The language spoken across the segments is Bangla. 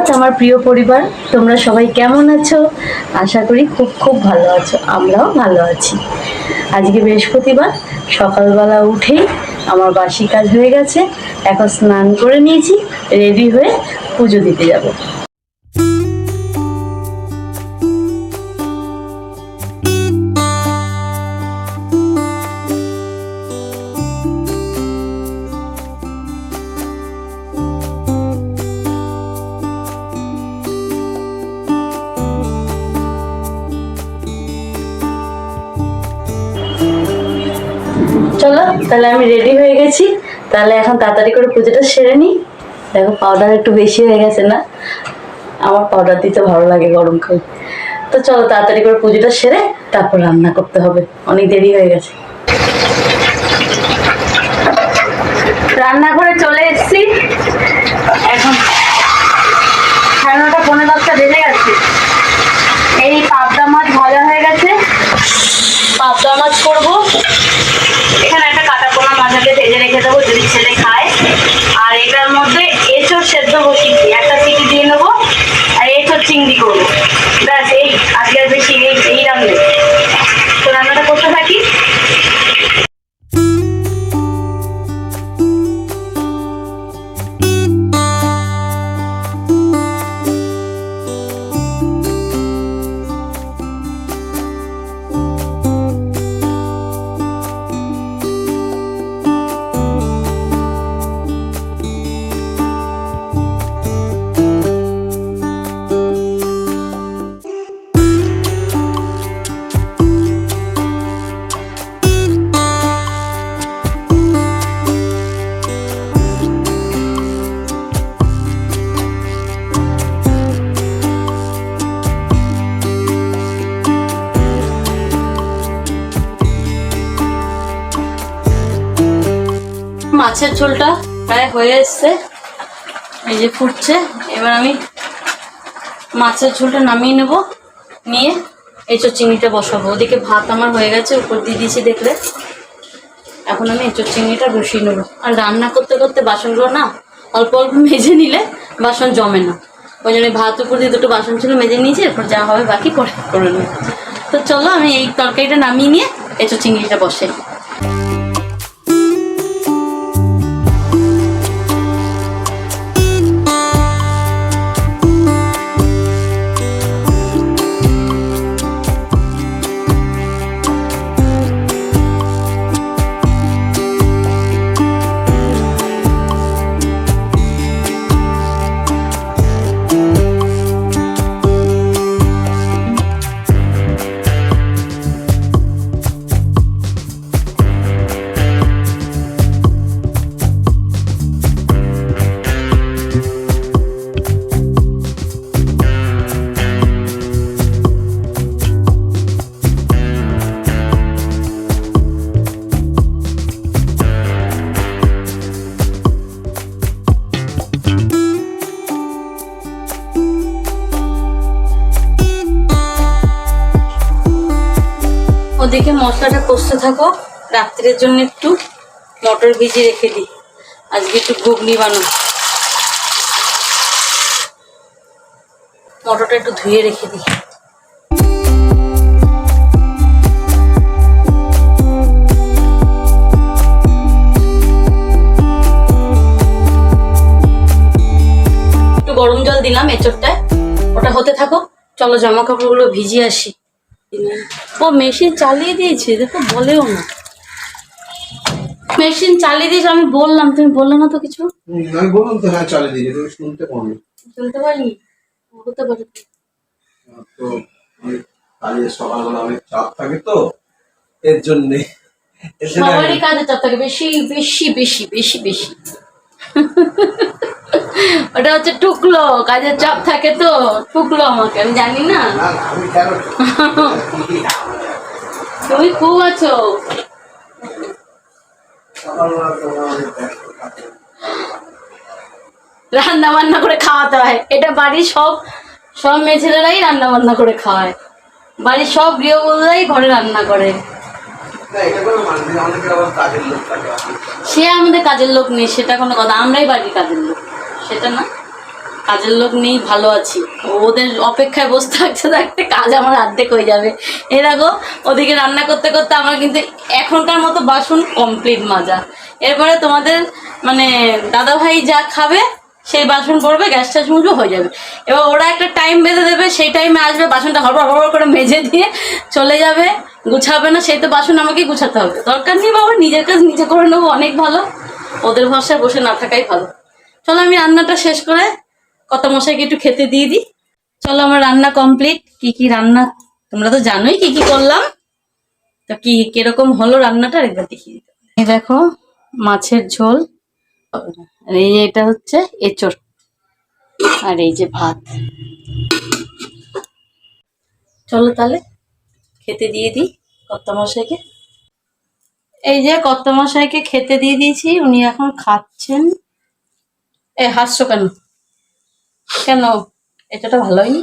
সুপ্রভাত আমার প্রিয় পরিবার। তোমরা সবাই কেমন আছো? আশা করি খুব খুব ভালো আছো। আমরাও ভালো আছি। আজকে বৃহস্পতিবার, সকালবেলা উঠেই আমার বাসি কাজ হয়ে গেছে। এখন স্নান করে নিয়েছি রেডি হয়ে পুজো দিতে যাব। চলো, তাহলে আমি রেডি হয়ে গেছি। তাহলে এখন তাড়াতাড়ি করে পুজোটা সেরে নিই। দেখো পাউডার একটু বেশি হয়ে গেছে না? আমার পাউডার দিতে ভালো লাগে গরমকাল তো চলো তাড়াতাড়ি করে পুজোটা সেরে তারপর রান্না করতে হবে। অনেক দেরি হয়ে গেছে। রান্না করে চলে এসেছি এখন সাড়ে নটা পনেরো দশটা বেজে গেছে এই পাবদা মাছ ভাজা হয়ে গেছে পাবদা মাছ করব এখানে একটা কাটা পোনা মাথাকে ভেজে রেখে দেবো যদি ছেলে খায় আর এটার মধ্যে এঁচড় সেদ্ধ বসিয়েছি একটা সিটি দিয়ে নেব আর এঁচড় চিংড়ি করব। ব্যাস, এই আজকে বেশি এই রান্না মাছের ঝোলটা প্রায় হয়ে এসছে। এই যে ফুটছে। এবার আমি মাছের ঝোলটা নামিয়ে নেব। নিয়ে এঁচোর চিংড়িটা বসাবো। ওদিকে ভাত আমার হয়ে গেছে, উপর দিয়ে দিয়েছি দেখলে। এখন আমি এঁচোর চিংড়িটা বসিয়ে নেব। আর রান্না করতে করতে বাসনগুলো না অল্প অল্প মেজে নিলে বাসন জমে না। ওই জন্য ভাত উপর দিয়ে দুটো বাসন ছিল মেজে নিয়েছি, এরপর যা হবে বাকি পরে করে নেব। তো চলো আমি এই তরকারিটা নামিয়ে নিয়ে এঁচোর চিংড়িটা বসে ওদিকে মশলাটা কষতে থাকো। রাত্রের জন্য একটু মটর ভিজিয়ে রেখে দিই। আজকে একটু ঘুগনি বানাবো। মটরটা একটু ধুয়ে রেখে দিই। একটু গরম জল দিলাম এচোরটায় ওটা হতে থাকো চলো জামা কাপড়গুলো ভিজিয়ে আসি। ও মেশিন চালিয়ে দিয়েছে দেখো বলেও না। মেশিন চালিয়ে দিয়েছে আমি বললাম তুমি বললে না তো কিছু? আমি বললাম তো হ্যাঁ চালিয়ে দিয়েছি তুমি শুনতে পাওনি। শুনতে পারিনি হতে পারে তো কাজে সকালবেলা অনেক চাপ থাকে তো এর জন্যে সবারই কাজে চাপ থাকে বেশি বেশি বেশি বেশি বেশি। ওটা হচ্ছে টুকলো কাজের চাপ থাকে তো টুকলো আমাকে আমি জানি না। তুমি খুব আছো। রান্না বান্না করে খাওয়াতে হয়। এটা বাড়ির সব সব মেয়ে ছেলেরাই রান্না বান্না করে খাওয়ায়। বাড়ির সব গৃহবধূরাই ঘরে রান্না করে। মানে। সে আমাদের কাজের লোক নেই সেটা কোনো কথা। আমরাই বাড়ির কাজের লোক। সেটা না। কাজের লোক নেই, ভালো আছি। ওদের অপেক্ষায় বসে থাকতে থাকতে কাজ আমার অর্ধেক হয়ে যাবে। এই দেখো, ওদিকে রান্না করতে করতে আমার কিন্তু এখনকার মতো বাসন কমপ্লিট মাজা। এরপরে তোমাদের মানে দাদা ভাই যা খাবে, সেই বাসন পড়বে, গ্যাস ট্যাস মুছবে, হয়ে যাবে। এবার ওরা একটা টাইম বেঁধে দেবে, সেই টাইমে আসবে, বাসনটা হড়বড় হড়বড় করে মেজে দিয়ে চলে যাবে। গুছাবে না, সেই তো বাসন আমাকেই গুছাতে হবে। দরকার নেই বাবা, নিজের কাজ নিজে করে নেব, অনেক ভালো। ওদের ভরসায় বসে না থাকাই ভালো। চলো আমি রান্নাটা শেষ করে কত মশাইকে একটু খেতে দিয়ে দিই। চলো আমার রান্না কমপ্লিট। কি কি রান্না? তোমরা তো জানোই কি কি করলাম। তো কি, কীরকম হলো রান্নাটা একবার দেখিয়ে দিতে এই দেখো, মাছের ঝোল। আর এই এটা হচ্ছে এঁচড়। আর এই যে ভাত। চলো তাহলে খেতে দিয়ে দিই কর্তা মশাইকে এই যে কর্তা মশাইকে খেতে দিয়ে দিয়েছি। উনি এখন খাচ্ছেন। এ হাসছো কেন? কেন? এটাটা ভালো হয়নি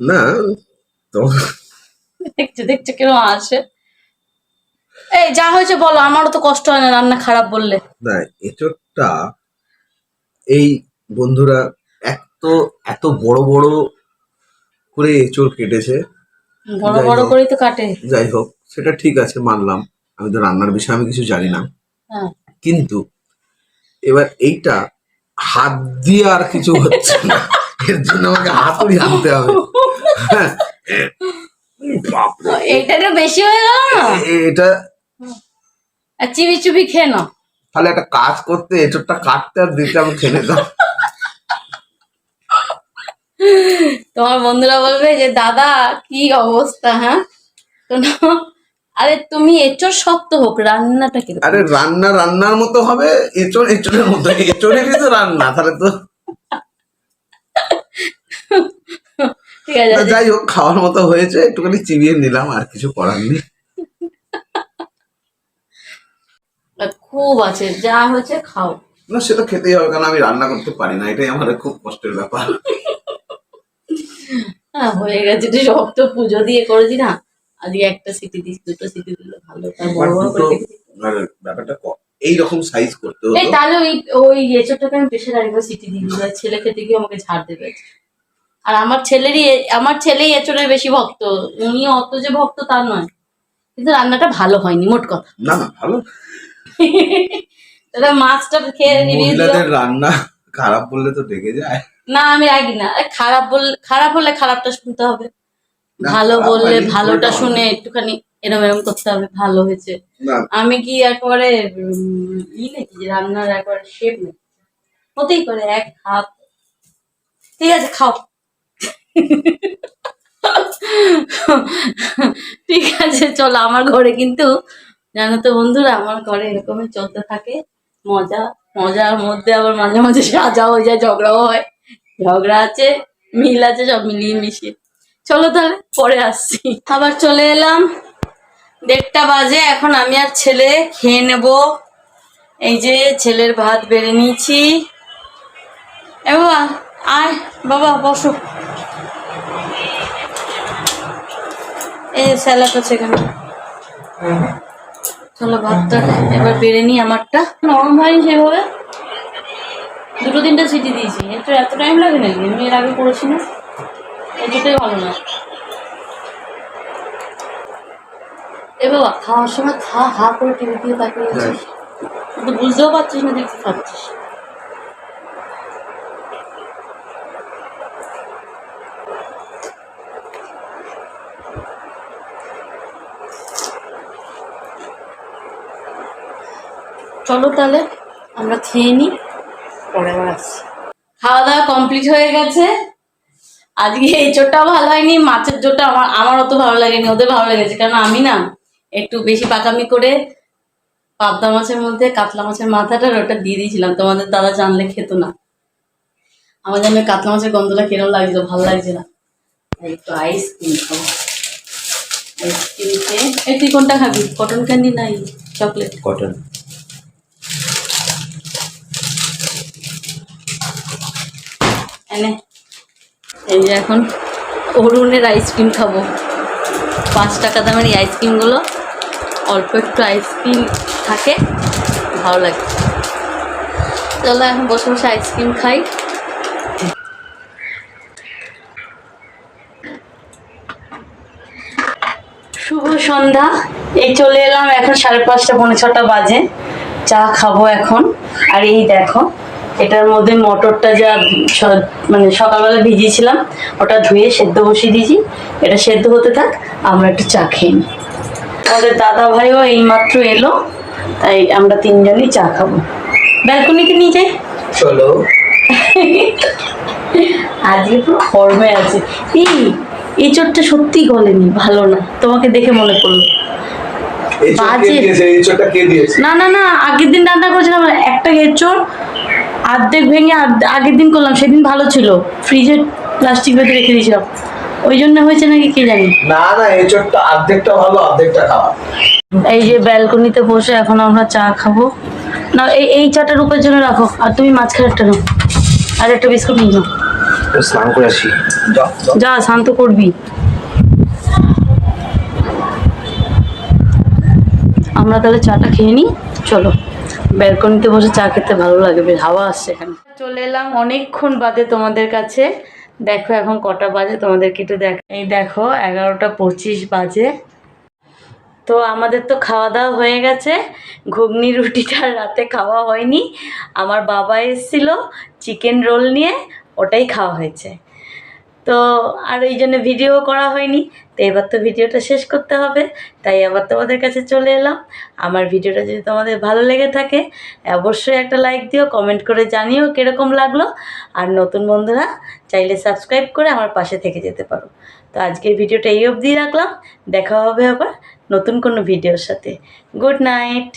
না তো দেখছ দেখছ কেন আসে? এই যা হয়েছে বলো আমারও তো কষ্ট হয় না রান্না খারাপ বললে। না এঁচড়টা এই বন্ধুরা এত এত বড় বড় করে এঁচড় কেটেছে। বড় বড় করেই তো কাটে। যাই হোক সেটা ঠিক আছে মানলাম। আমি তো রান্নার বিষয়ে আমি কিছু জানি না। হ্যাঁ। কিন্তু এবার এইটা হাত দিয়ে আর কিছু হচ্ছে না। এর জন্য আমাকে হাতুড়ি আনতে হবে। হ্যাঁ। বাপরে। বেশি হয়ে গেল এটা চিবি চুবি খেয়ে নাও। তাহলে একটা কাজ করতে এঁচড়টা কাটতে আর দিতে আমি খেলে দাও তোমার বন্ধুরা বলবে যে দাদা কি অবস্থা হ্যাঁ? আরে তুমি এচোর শক্ত হোক রান্নাটা কি আরে রান্না রান্নার মতো হবে এঁচড় এঁচড়ের মতো এঁচড়েরই তো রান্না তাহলে তো ঠিক আছে যাই হোক খাওয়ার মতো হয়েছে একটুখানি চিবিয়ে নিলাম আর কিছু করার নেই। খুব আছে যা হয়েছে খাও। না সেটা খেতেই হবে কারণ আমি রান্না করতে পারি না এটাই আমার খুব কষ্টের ব্যাপার। হ্যাঁ হয়ে গেছে সব তো পুজো দিয়ে করেছি না? আজকে একটা সিটি দিস দুটো সিটি দিলে ভালো তার বড় বড় করে ব্যাপারটা এইরকম সাইজ করতে হতো? তাহলে ওই ওই এঁচোরটাকে আমি সিটি দিয়ে দিই ছেলে খেতে গিয়ে আমাকে ঝাড় দেবে। আর আমার ছেলেরই আমার ছেলেই এঁচোরের বেশি ভক্ত উনি অত যে ভক্ত তা নয়। কিন্তু রান্নাটা ভালো হয়নি মোট কথা। না না ভালো। দাদা মাছটা খেয়ে মহিলাদের রান্না খারাপ বললে তো ডেকে যায়। না আমি রাগি না। খারাপ বললে খারাপ হলে খারাপটা শুনতে হবে। ভালো বললে ভালোটা শুনে একটুখানি এরম এরম করতে হবে ভালো হয়েছে। আমি কি একবারে ই নাকি যে রান্নার একবারে শেপ নাকি হতেই পারে এক হাত। ঠিক আছে খাও। ঠিক আছে চলো আমার ঘরে কিন্তু জানো তো বন্ধুরা আমার ঘরে এরকমই চলতে থাকে। মজা মজার মধ্যে আবার মাঝে মাঝে সাজা হয়ে যায় ঝগড়াও হয়। ঝগড়া আছে মিল আছে সব মিলিয়ে মিশিয়ে। চলো তাহলে, পরে আসছি। আবার চলে এলাম। দেড়টা বাজে, এখন আমি আর ছেলে খেয়ে নেব। এই যে ছেলের ভাত বেড়ে নিয়েছি। এ বাবা, আয়, বাবা, বসো। এই স্যালাড আছে এখানে। চলো ভাতটা এবার বেড়ে নিই আমারটা। নরম হয়নি সেভাবে। দুটো তিনটে সিটি দিয়েছি একটু এত টাইম লাগে নাকি? আমি এর আগে করেছি না। এটাই ভালো না। এ বাবা খাওয়ার সময় খা হা করে টিভি দিয়ে তাকিয়ে রয়েছিস তুই বুঝতেও পারছিস না দেখতে খাচ্ছিস। চলো তাহলে আমরা খেয়ে নিই পরে আবার আসছি। খাওয়া দাওয়া কমপ্লিট হয়ে গেছে। আজকে এই চোরটাও ভালো হয়নি মাছের জোরটা আমার আমার অত ভালো লাগেনি ওদের ভালো লেগেছে কারণ আমি না একটু বেশি পাকামি করে পাবদা মাছের মধ্যে কাতলা মাছের মাথাটা ওটা দিয়ে দিয়েছিলাম। তোমাদের দাদা জানলে খেতো না। আমার জানলে কাতলা মাছের গন্ধটা কিরম লাগছিল ভালো লাগছে না। তাই একটু আইসক্রিম খাব। আইসক্রিম খেয়ে এই তুই কোনটা খাবি? কটন ক্যান্ডি নাই চকলেট কটন এনে। এই যে এখন অরুণের আইসক্রিম খাব। পাঁচ টাকা দামের এই আইসক্রিমগুলো, অল্প একটু আইসক্রিম থাকে, ভালো লাগে। চলো এখন বসে বসে আইসক্রিম খাই। শুভ সন্ধ্যা। এই চলে এলাম এখন সাড়ে পাঁচটা পনেরো ছটা বাজে। চা খাব এখন। আর এই দেখো এটার মধ্যে মটরটা যা মানে সকালবেলা ভিজিয়েছিলাম ওটা ধুয়ে সেদ্ধ বসিয়ে দিয়েছি। এটা সেদ্ধ হতে থাক আমরা একটু চা খেয়ে নিই। আমাদের দাদা ভাইও এইমাত্র এলো তাই আমরা তিনজনই চা খাব। ব্যালকনিতে নিয়ে যাই। চলো। আজকে পুরো ফর্মে আছে। এই এই চোটটা সত্যি গলেনি ভালো না তোমাকে দেখে মনে পড়ল। বাজে। না না না আগের দিন রান্না করেছিলাম একটা এঁচড় অর্ধেক ভেঙে আগের দিন করলাম সেদিন ভালো ছিল। ফ্রিজে প্লাস্টিক বেঁধে রেখে দিয়েছিলাম। ওই জন্য হয়েছে নাকি কে জানি? না না এই চোটটা অর্ধেকটা ভালো অর্ধেকটা খারাপ এই যে ব্যালকনিতে বসে এখন আমরা চা খাব। না এই এই চাটা রূপের জন্য রাখো আর তুমি মাঝখানেরটা নাও। আর একটা বিস্কুট নিয়ে নাও। স্নান করে আসি। যাও যাও। যা শান্ত করবি। আমরা তাহলে চাটা খেয়ে নিই চলো। ব্যালকনিতে বসে চা খেতে ভালো লাগে, বেশ হাওয়া আসছে এখানে। চলে এলাম অনেকক্ষণ বাদে তোমাদের কাছে। দেখো এখন কটা বাজে, তোমাদেরকে একটু দেখ এই দেখো, এগারোটা পঁচিশ বাজে। তো আমাদের তো খাওয়া দাওয়া হয়ে গেছে। ঘুগনি, রুটিটা রাতে খাওয়া হয়নি। আমার বাবা এসেছিল, চিকেন রোল নিয়ে, ওটাই খাওয়া হয়েছে। তো আর এই জন্য ভিডিও করা হয়নি। তো এবার তো ভিডিওটা শেষ করতে হবে। তাই আবার তোমাদের কাছে চলে এলাম। আমার ভিডিওটা যদি তোমাদের ভালো লেগে থাকে, অবশ্যই একটা লাইক দিও কমেন্ট করে জানিও কীরকম লাগল। আর নতুন বন্ধুরা, চাইলে সাবস্ক্রাইব করে আমার পাশে থেকে যেতে পারো। তো আজকের ভিডিওটা এই অবধি রাখলাম। দেখা হবে আবার নতুন কোনো ভিডিওর সাথে। Good night